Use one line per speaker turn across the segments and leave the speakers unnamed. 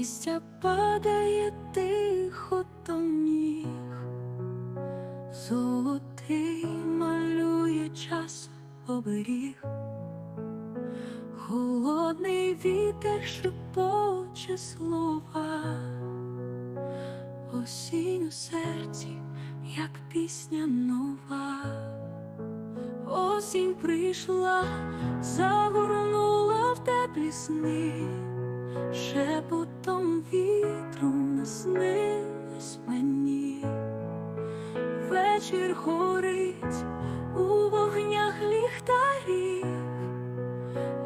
листя падає тихо до ніг, золотий малює час оберіг, холодний вітер шепоче слова, осінь у серці, як пісня нова. Осінь прийшла, загорнула в теплі сни, шепотом вітру наснилась мені. Вечір горить у вогнях ліхтарів,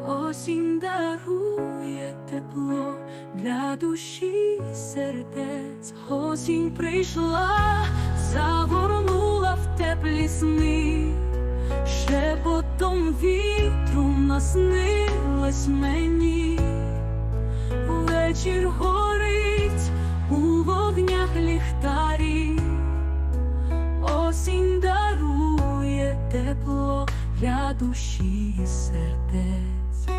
осінь дарує тепло для душі сердець. Осінь прийшла, загорнула в теплі сни. Шепотом вітру наснилась мені, вечір горить у вогнях ліхтарі, осінь дарує тепло для душі і сердець.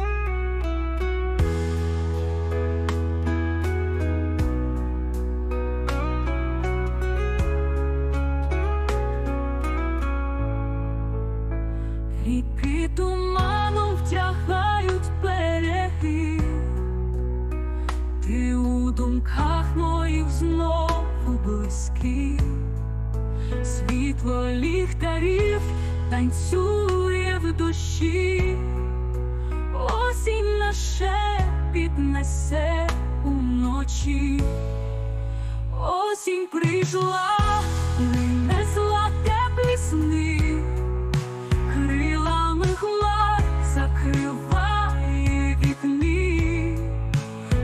Ріки туманом думках моїх знову близький, світло ліхтарів танцює в душі, осінь на шепіт несе уночі, осінь прийшла, закриває вікни,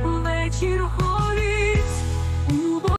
вечір